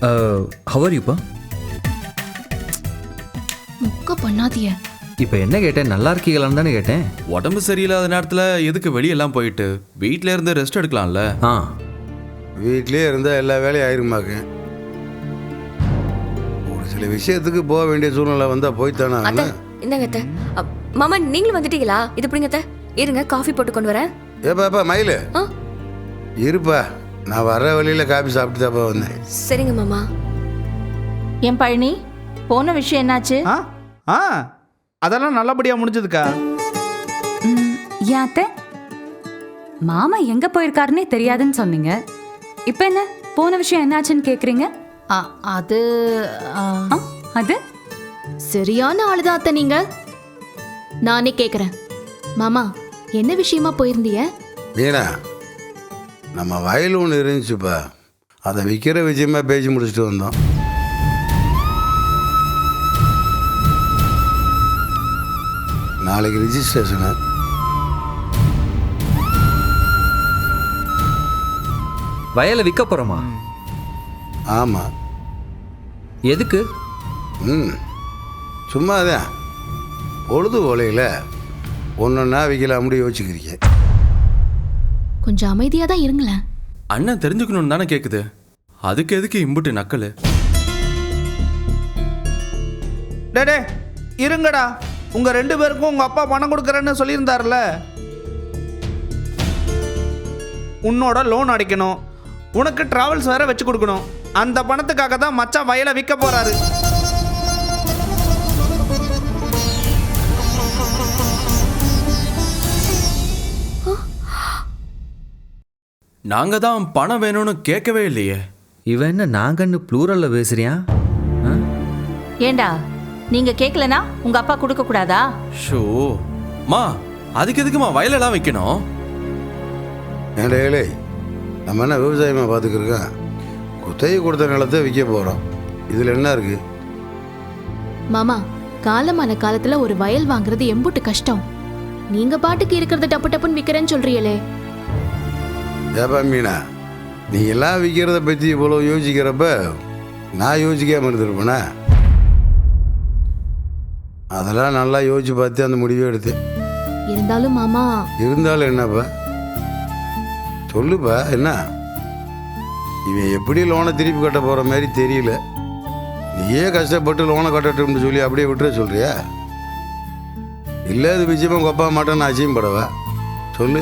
Hour யூப்பா முக்க பண்ணாதிய இப்போ என்ன கேட்டேன்? நல்லா இருக்கீங்களான்னு தானே கேட்டேன். உடம்பு சரியில்லாத நேரத்தில் எதுக்கு வெளியெல்லாம் போயிட்டு? வீட்டில இருந்து ரெஸ்ட் எடுக்கலாம்ல. ஆ. வீட்லயே இருந்தால் எல்லா வேலையும் ஆயிருமாக்கு ஒரு சில விஷயத்துக்கு போக வேண்டிய சூழ்நிலை வந்தால் போய்த்தானே அத்தை. இந்தாங்க அத்தை. அ, மாமா நீங்களும் வந்துட்டீங்களா? இது பிடிங்க அத்தை? இருங்க காஃபி போட்டு கொண்டு வரேன். ஏப்பா ஏப்பா மயிலு. ஆ. இருப்பா. நான் வர்ற வழியில் காபி சாப்பிட்டு தாப்பா வந்தேன். சரிங்க மாமா. என் பழனி போன விஷயம் என்னாச்சு? ஆ ஆ அதெல்லாம் நல்லபடியாக முடிஞ்சதுக்கா. ம், ஏன் அத்தை? மாமா எங்க போயிருக்காருன்னே தெரியாதுன்னு சொன்னீங்க. இப்போ என்ன போன விஷயம் என்னாச்சுன்னு கேக்குறீங்க? ஆ, அது ஆ, ஆ, அது? சரியான ஆளுதான் அத்தை நீங்க. நானே கேக்குறேன். மாமா என்ன விஷயமா போயிருந்தீங்க? மீனா நம்ம வயல் ஒன்று இருந்துச்சுப்பா. அதை விற்கிற விஷயமா பேசி முடிச்சுட்டு வந்தோம். நாளைக்கு ரிஜிஸ்ட்ரேஷனு வயலை விற்க போகிறோமா ஆமாம் எதுக்கு? ம். சும்மா தான் பொழுது ஓலையில் ஒன்றொன்னா விற்கலாம்னு யோசிச்சுக்கிறீங்க கொஞ்சம் அமைதியா தான் இருங்களேன். அண்ணன் தெரிஞ்சுக்கணும்னு தானே கேக்குது. அதுக்கு எதுக்கு இம்புட்டு நக்கலு? டே டே இருங்கடா. உங்கள் ரெண்டு பேருக்கும் உங்கள் அப்பா பணம் கொடுக்குறேன்னு சொல்லியிருந்தார்ல? உன்னோட லோன் அடைக்கணும். உனக்கு டிராவல்ஸ் வேற வச்சு கொடுக்கணும். அந்த பணத்துக்காக தான் மச்சான் வயலை விற்க போறாரு. நாங்க தான் பணம் வேணும்னு கேட்கவே இல்லையே. இவன் என்ன நாங்கன்னு ப்ளூரலில் பேசுறியான் ஆ? ஏண்டா நீங்க கேட்கலனா உங்க அப்பா கொடுக்க கூடாதா? ஷோ மா அதுக்கு எதுக்குமா வயலெல்லாம் வைக்கணும்? ஏண்டா ஏழை நம்ம என்ன விவசாயமாக பார்த்துக்கிருக்கோம் குத்தகை கொடுத்த நிலத்தை விற்க போகிறோம் இதில் என்ன இருக்குது மாமா காலமான காலத்துல ஒரு வயல் வாங்குறது எம்புட்டு கஷ்டம். நீங்க பாட்டுக்கு இருக்கிறத டப்பு டப்புன்னு விக்கிறேன்னு சொல்றீங்களே. ஏப்பா மீனா நீ எல்லாம் விற்கிறத பற்றி இவ்வளோ யோசிக்கிறப்ப நான் யோசிக்காமல் இருந்திருப்பேனா? அதெல்லாம் நல்லா யோசிச்சு பார்த்து அந்த முடிவை எடுத்தேன் இருந்தாலும் மாமா. இருந்தாலும் என்னப்பா? சொல்லுப்பா என்ன? இவன் எப்படி லோனை திருப்பி கட்ட போகிற மாதிரி தெரியல. நீயே கஷ்டப்பட்டு லோனை கட்டட்டும்னு சொல்லி அப்படியே விட்டுற சொல்றியா? இல்லை இது விஷயமா அப்பா மாட்டேன்னு அசியம் படவா சொல்லு.